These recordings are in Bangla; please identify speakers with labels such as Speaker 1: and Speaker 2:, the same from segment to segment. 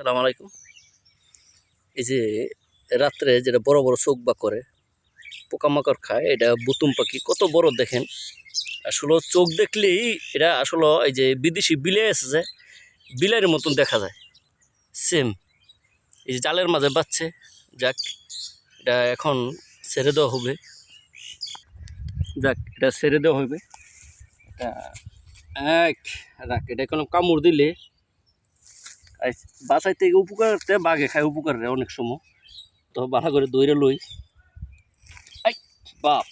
Speaker 1: সালাম আলাইকুম। এই যে রাত্রে যেটা বড় বড় চোখ বা করে, পোকামাকড় খায়, এটা বুতুম পাখি, কত বড় দেখেন। আসলে চোখ দেখলেই এটা আসলে এই যে বিদেশি বিলে আছে যে বিলের মতন দেখা যায়। সেম এই যে জালের মাঝে বাচ্চে যাক, এটা এখন ছেড়ে দেওয়া হবে। যাক, এটা ছেড়ে দেওয়া হবে এক, রাখ, এটা কোনো কামড় দিলে আই বাসাই থেকে উপকার করতে বাঘে খায় উপকার রে অনেক সময়। তো বাধা করে দইরে লই। আই বাপ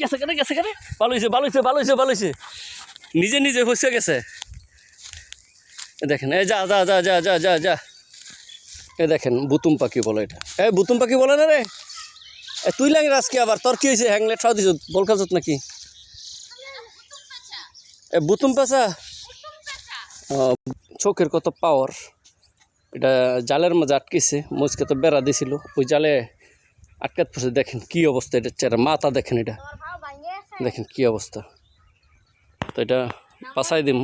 Speaker 1: গেছে কেন গেছে কেন? ভালো হয়েছে ভালো হয়েছে ভালো হয়েছে ভালো হয়েছে নিজে নিজে ফসে গেছে। এ দেখেন এই যা যা যা যা যা যা যা। এ দেখেন বুতুম পাখি বলে এটা। এ বুতুম পাখি বলে না রে? এ তুই লাগে আজকে আবার? তোর কি হয়েছে হ্যাংলেট খাওয়া দিছ বল খাওয়া নাকি এ বুতুম পাচা চোখের কত পাওয়ার এটা জালের মাঝে আটকেছে, মুচকে তো বেড়া দিছিল। ওই জালে আটকাত পড়ছে, দেখেন কি অবস্থা এটা চেহারা, মাথা দেখেন এটা। দেখেন কি অবস্থা। তো এটা পাশাই দিম।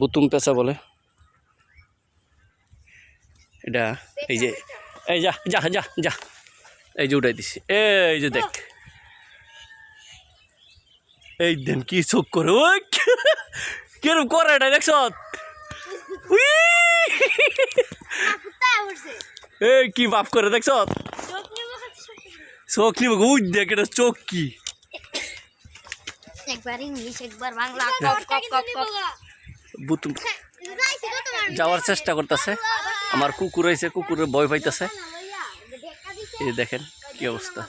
Speaker 1: বুতুম পেঁচা বলে। এটা এই যে, এই যা যা যা যা। এই যে উঠাই দিছি। এই যে দেখ। এই দেন কি চোখ করে, ওই কিরম করে এটা দেখছ! এই কি বাপ করে দেখছ? চোখ নিব উই দেখ এটা চোখ কি
Speaker 2: একবার ইংলিশ একবার বাংলা কক কক কক কক।
Speaker 1: বুতুম যাওয়ার চেষ্টা করতেছে। আমার কুকুর হয়েছে কুকুরের ভয় পাইতেছে। এই দেখেন কি অবস্থা।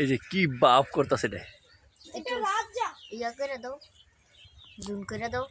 Speaker 1: এই যে কি বাপ করতেছে রে
Speaker 2: या कर दो जूम कर दो.